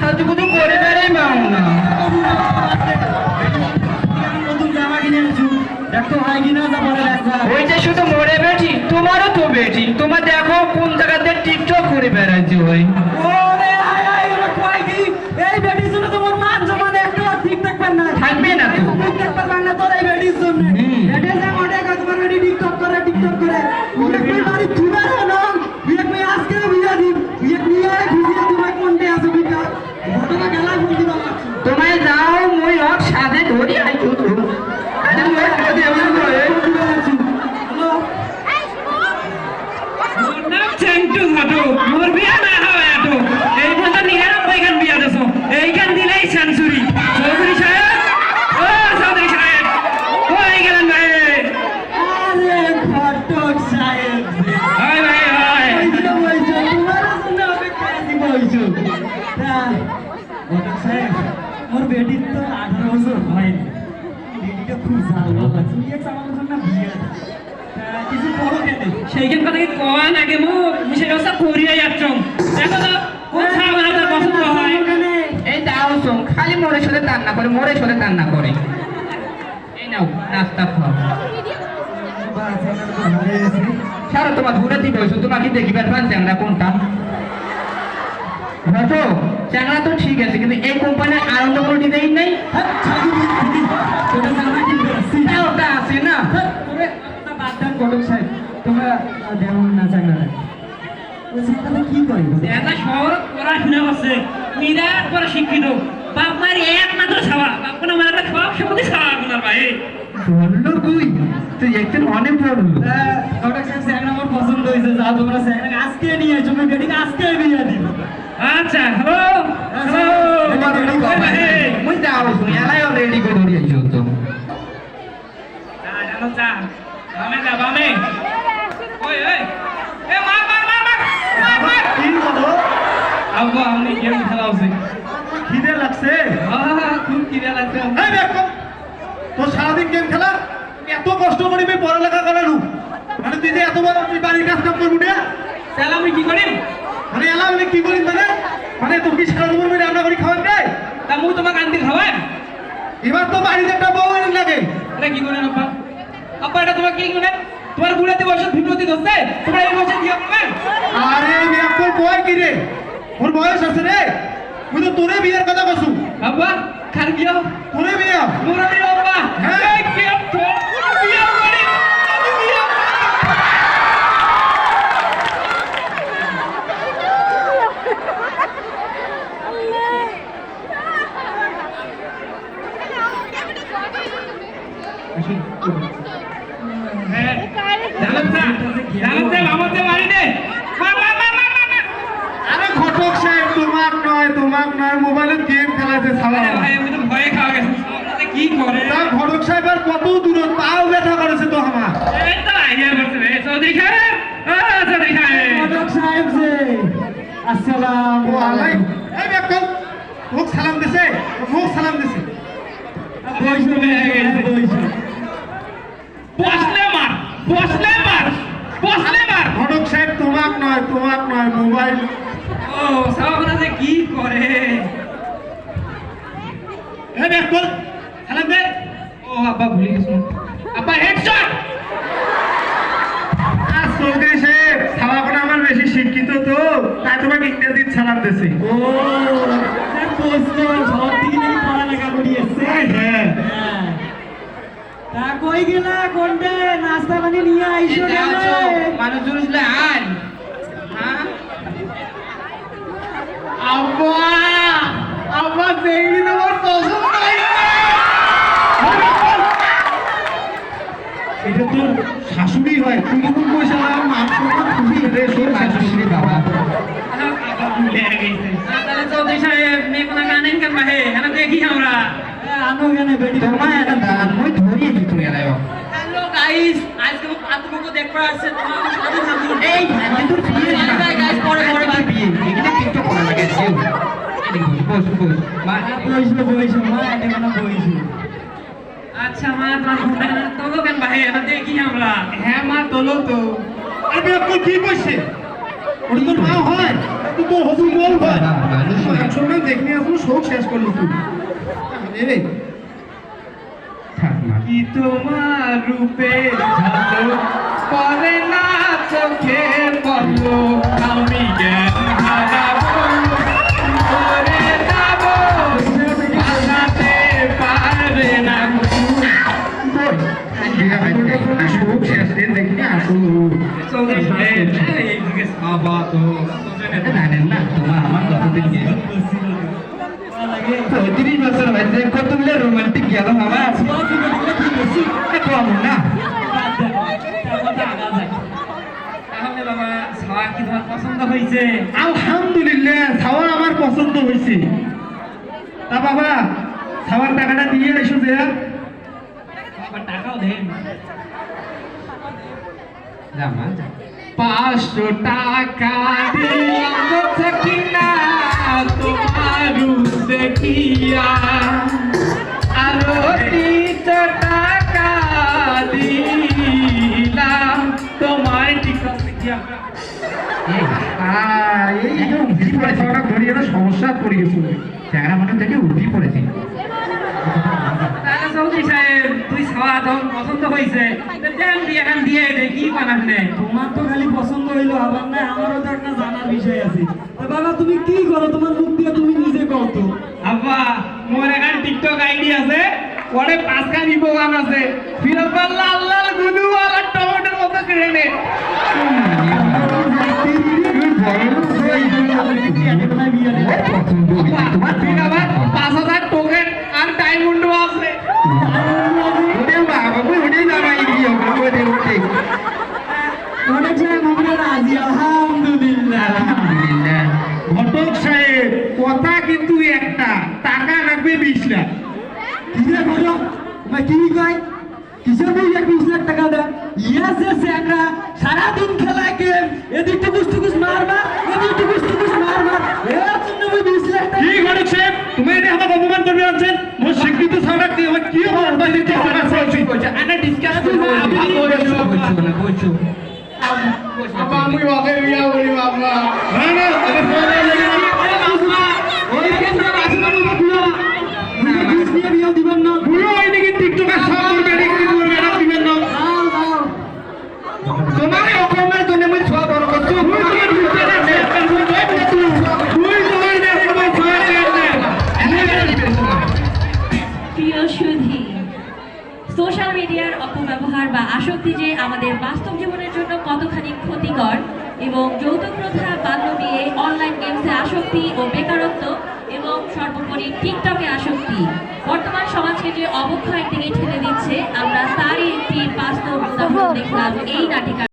সাজুগুজু করে না যে শুধু মরে বেটি তোমারও তো বেটি তোমার দেখো কোন জায়গাতে টিকটক করে বেড়াচ্ছে ওই। ঘটনা গেলা ফোন দিবা লাগছে তোমায় যাও মই হক সাথে ধরি আই শুধু আরে মই সাথে এমন করে হ্যালো নাম চেংটু ঘটো মোর বিয়া না হয় এটো এই পর্যন্ত নিরানব্বই খান বিয়া দেছ এইখান দিলেই সেঞ্চুরি চৌধুরী সাহেব ও চৌধুরী সাহেব ও এই গেলেন ভাই আরে ঘটক সাহেব হয় ভাই হয় বইছো বইছো তোমার জন্য অপেক্ষা আছি বইছো তা ঘটক সাহেব মোর বেটির তো আঠারো বছর হয়নি। বেটিটা খুব ভালো লাগছে চাওয়ার জন্য বিয়ে কিছু বড় কেটে সেইখান কথা কি কওয়ান আগে মু? সেই ব্যবস্থা করিয়ে যাচ্ছ। দেখো তো, কোন ছাড়া পছন্দ হয়? এই দাও সোম খালি মোরের সাথে তার না করে মোরের সাথে তার না করে। এই নাও, নাস্তা খাও। ছাড়ো, তোমার ঘুরে দিবে তোমাকে দেখিবার পান চ্যাংরা কোনটা? ঘটো চ্যাংরা তো ঠিক আছে কিন্তু এই কোম্পানির আনন্দ করে দেই নাই? ওটা আছে না? ঘটক সাহেব। তোমরা দেমন না চাঙ্গা কি করি? শহর পড়াশোনা করছে। বিরাট বড় শিক্ষিত। বাপ মায়ের একমাত্র ছাওয়া। বাপ কোনো সব সম্পত্তি ছাওয়া আপনার ভাই। বলল তুই? তুই একদিন অনেক বড় ঘটক সাহেব স্যাংরা আমার পছন্দ হয়েছে। যা তোমরা স্যাংরা আজকে নিয়ে আজকে বিয়ে দিব। আচ্ছা হ্যালো? হ্যালো? তোমার রেডি কর মুই দাও শুনি এলাই রেডি করে ধরি আইছো তো। চা জানো চা। বামে যা বামে। ওই ওই। এ মার মার মার মার মার মার। কি বলো? আব্বা আমি গেম খেলা খিদে লাগছে? আহ খুব কিরা লাগছে। এই দেখো তো সারাদিন গেম খেলা? এত কষ্ট করি আমি পড়ালেখা করালু। মানে তুই এত বড় তুই বাড়ির কাজ কাম করবি না? তাহলে আমি কি করি? মানে এলা আমি কি করি মানে? মানে কি সারা জীবন আমি রান্না করি খাওয়ান দেয় তা মুই তোমাকে আনতে খাওয়াই এবার তো বাড়িতে একটা বউ এনে লাগে। এটা কি করেন আব্বা? আব্বা এটা তোমার কি করেন তোমার বুড়াতে বয়স ভিডিওতে ধরছে। তোমার এই বয়সে দিয়ে করবেন আরে বিয়া তোর বয় কি রে? ওর বয়স আছে রে? তুই তো তোরে বিয়ের কথা কসু। আব্বা খার বিয়া? তোরে বিয়া। মোরা বিয়া আব্বা। হ্যাঁ। কি তো বিয়া করি আমি বিয়া হ্যাঁ জানাতে জানাতে আমাদের বাড়িতে মার মার মার মার মার, মার আরে ঘটক সাহেব তোমার নয় তোমার নয় মোবাইলে গেম খেলাতে ছাড়া আরে ভাই আমি তো ভয়ে খাওয়া গেছি কি করে? তা ঘটক সাহেব আর কত দূর তাও ব্যথা করেছে তো আমার। এই তো আইডিয়া করছে রে চৌধুরী সাহেব ও চৌধুরী সাহেব। ঘটক সাহেব যে আসসালাম ও এই বেকল মুখ সালাম দিছে মুখ সালাম দিছে বসলে মার বসলে মার বসলে মার ঘটক সাহেব তোমাক নয় মোবাইল। ও কি করে? বেকল সালাম দে। ও আব্বা ভুলে গেছো। আব্বা হেডশট আর চৌধুরী সাহেব সালাপনা আমার বেশি শিক্ষিত তো তাই তোমাকে ইংরেজির সালাম দিছে। ও পোস্ট সব দিকে নাকি পড়ালেখা করিয়েছে হ্যাঁ তা কই গেলা কোনটে? নাস্তা পানি নিয়ে আইসো কেন মানুষ জুড়েছিল আর হ্যাঁ আব্বা আব্বা দেখি তোমার পছন্দ এটা তোর শাশুড়ি হয় তুই কিন্তু পয়সা মাংস খুবই রে তোর শাশুড়ি বাবা। আব্বা ভুলে গেছে তাহলে চৌধুরী সাহেব মেয়ে কোনা গানেন কেন বাহে? এনা দেখি আমরা। আনো কেন বেটি তোমায় একটা দান মই ধরিয়ে দিত এলাই হ্যালো গাইস আজকে পাত্রকে দেখবার আছে তোমার সাথে থাকি এই আমি তোর বিয়ে বাই, guys, পরে, পরে, bye. বিয়ে এখানে টিকটক করা লাগে জিও এটা আচ্ছা মা তোমার তোলো কেন বাহে এনা দেখি আমরা হ্যাঁ মা তোলো তো আরে কি কইছে মা হয় তুই তোর হবু বল না, মানুষ। শুনলাম দেখে আসব শোক শেষ করল তুই কি তোমার পরে না চোখে শোক শেষ দিন দেখি আসলো চৌধুরী সাহেব এইদিকে সাবা তো জানেন না না আলহামদুলিল্লাহ আমার পছন্দ হয়েছে। তা বাবা খাওয়ার টাকাটা দিয়ে এসো যে। পাঁচশো টাকা দিলাম কিনা, তোমার আরও তিনশো টাকা দিলাম তোমার সমস্যা পড়ে গেছিল। চেহারা মনে থেকে উঠি পড়েছে। চৌধুরী সাহেব তুই খাওয়া তখন পছন্দ হয়েছে। দেন দিয়ে এখান দিয়ে দে কি বানান নে তোমার তো খালি পছন্দ হইল আবার না আমারও তো একটা জানার বিষয় আছে। বাবা তুমি কি করো? তোমার মুখ দিয়ে তুমি নিজে কও তো। আব্বা মোর এখান টিকটক আইডি আছে ওরে পাঁচখানি আছে। ফিরত পাল্লা লাল আমরা রাজি আলহামদুলিল্লাহ ঘটক সাহেব কথা কিন্তু একটা টাকা লাগবে বিশ লাখ কিসে করো কি কয় কিসের বই এক বিশ লাখ টাকা দেয় ইয়াস ইয়াস একটা সারাদিন খেলায় গেম এদিক টুকুস টুকুস মারবা এদিক টুকুস টুকুস মারবা এর জন্য বই বিশ লাখ টাকা কি ঘটক সাহেব তুমি এটা আমাকে অপমান করবে আছেন মোর স্বীকৃত ছাড়া কি আমার কি অপমান দিতে হবে আনা ডিসকাস করব আব্বা বলছো আব্বা আমি ওকে বিয়া করি বাবা না না সোশ্যাল মিডিয়ার অপব্যবহার বা আসক্তি যে আমাদের বাস্তব এবং যৌতুক প্রথা বাল্য বিয়ে অনলাইন গেমসে আসক্তি ও বেকারত্ব এবং সর্বোপরি টিকটকে আসক্তি। বর্তমান সমাজকে যে অবক্ষয় দিকে ঠেলে দিচ্ছে। আমরা তারই একটি বাস্তব উদাহরণ দেখলাম এই নাটিকা